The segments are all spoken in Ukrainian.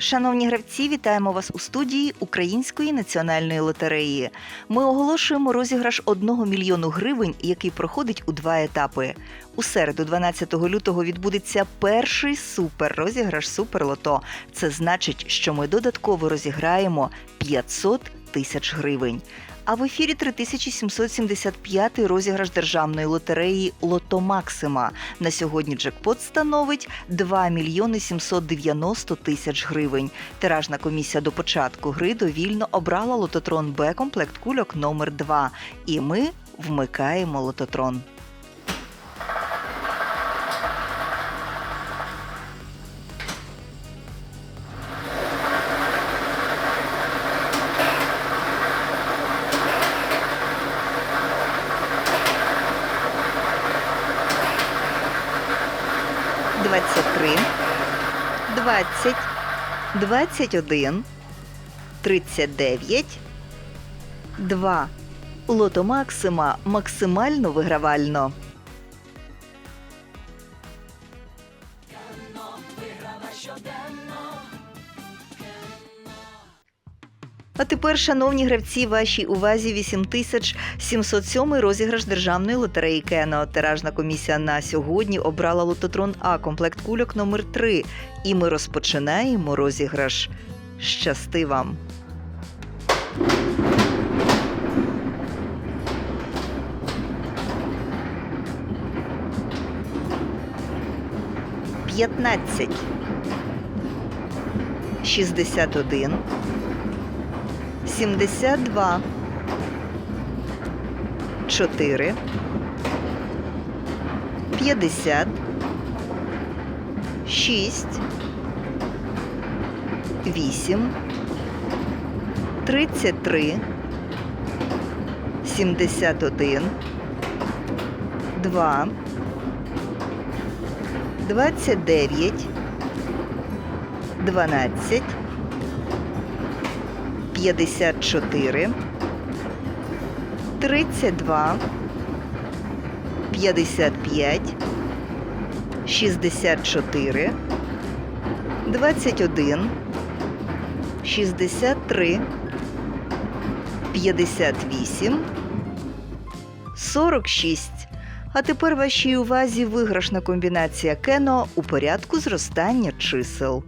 Шановні гравці, вітаємо вас у студії Української національної лотереї. Ми оголошуємо розіграш 1 мільйону гривень, який проходить у два етапи. У середу, 12 лютого, відбудеться перший супер розіграш Суперлото. Це значить, що ми додатково розіграємо 500 тисяч гривень. А в ефірі 3775 розіграш державної лотереї Лото Максима. На сьогодні джекпот становить 2 мільйони 790 тисяч гривень. Тиражна комісія до початку гри довільно обрала лототрон Б комплект кульок номер 2 І ми вмикаємо лототрон. Двадцять три, двадцять, двадцять один, тридцять дев'ять, два. Лото Максима максимально вигравально. А тепер, шановні гравці, вашій увазі 8707 розіграш державної лотереї Кено. Тиражна комісія на сьогодні обрала лототрон А комплект кульок номер 3 І ми розпочинаємо розіграш. Щасти вам! П'ятнадцять. Шістдесят один. 72 4 50 6 8 33 71 2 29 12 54 32 55 64 21 63 58 46 а тепер вашій увазі виграшна комбінація кено у порядку зростання чисел.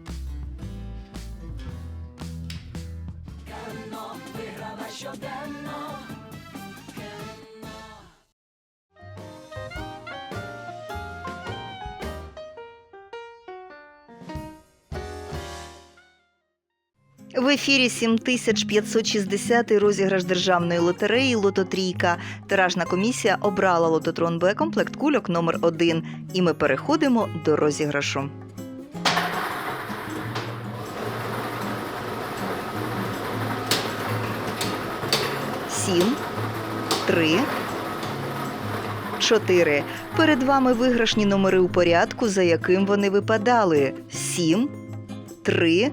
В ефірі 7560 розіграш державної лотереї Лототрійка. Тиражна комісія обрала лототрон Б комплект кульок номер 1 І ми переходимо до розіграшу. Сім, три, чотири. Перед вами виграшні номери у порядку, за яким вони випадали. Сім, три,